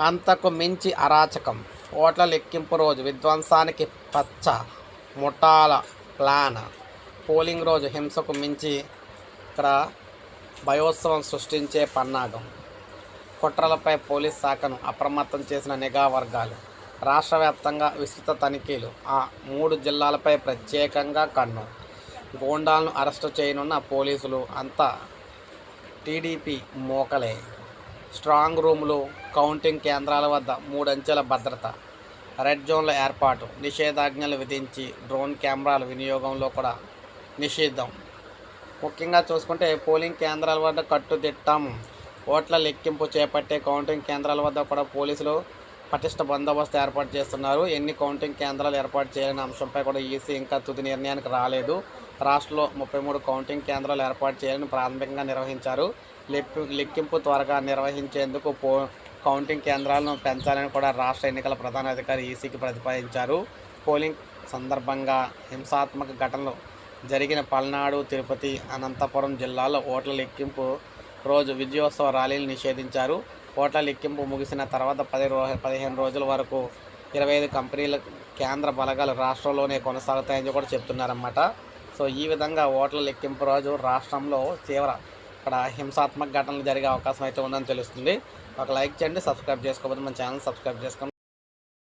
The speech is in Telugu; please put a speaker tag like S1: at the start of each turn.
S1: అంతకు మించి అరాచకం. ఓట్ల లెక్కింపు రోజు విధ్వంసానికి పచ్చ ముఠాల ప్లాన్. పోలింగ్ రోజు హింసకు మించి ఇక్కడ భయోత్సవం సృష్టించే పన్నాగం. కుట్రలపై పోలీస్ శాఖను అప్రమత్తం చేసిన నిఘా వర్గాలు. రాష్ట్ర వ్యాప్తంగా విస్తృత తనిఖీలు. ఆ మూడు జిల్లాలపై ప్రత్యేకంగా కన్ను. గోండాలను అరెస్టు చేయనున్న పోలీసులు అంతా టీడీపీ మోకలే. స్ట్రాంగ్ రూములు కౌంటింగ్ కేంద్రాల వద్ద మూడంచెల భద్రత రెడ్ జోన్ల ఏర్పాటు నిషేధాజ్ఞలు విధించి డ్రోన్ కెమెరాల వినియోగంలో కూడా నిషేధం ముఖ్యంగా చూసుకుంటే పోలింగ్ కేంద్రాల వద్ద కట్టుదిట్టం ఓట్ల లెక్కింపు చేపట్టే కౌంటింగ్ కేంద్రాల వద్ద కూడా పోలీసులు పటిష్ట బందోబస్తు ఏర్పాటు చేస్తున్నారు. ఎన్ని కౌంటింగ్ కేంద్రాలు ఏర్పాటు చేయాలనే అంశంపై కూడా ఈసీ ఇంకా తుది నిర్ణయానికి రాలేదు. రాష్ట్రంలో ముప్పై మూడు కౌంటింగ్ కేంద్రాలు ఏర్పాటు చేయాలని ప్రాథమికంగా నిర్వహించారు. లెక్కింపు త్వరగా నిర్వహించేందుకు పో కౌంటింగ్ కేంద్రాలను పెంచాలని కూడా రాష్ట్ర ఎన్నికల ప్రధాన అధికారి ఈసీకి ప్రతిపాదించారు. పోలింగ్ సందర్భంగా హింసాత్మక ఘటనలు జరిగిన పల్నాడు తిరుపతి అనంతపురం జిల్లాలో ఓట్ల లెక్కింపు రోజు విజయోత్సవ ర్యాలీలు నిషేధించారు. ఓట్ల లెక్కింపు ముగిసిన తర్వాత పది రో పదిహేను రోజుల వరకు ఇరవై ఐదు కంపెనీల కేంద్ర బలగాలు రాష్ట్రంలోనే కొనసాగుతాయని కూడా చెప్తున్నారన్నమాట. సో ఈ విధంగా ఓట్ల లెక్కింపు రోజు రాష్ట్రంలో తీవ్ర ఇక్కడ హింసాత్మక ఘటనలు జరిగే అవకాశం అయితే ఉందని తెలుస్తుంది. ఒక లైక్ చేయండి సబ్స్క్రైబ్ చేసుకోకపోతే మన ఛానల్ సబ్స్క్రైబ్ చేసుకోండి.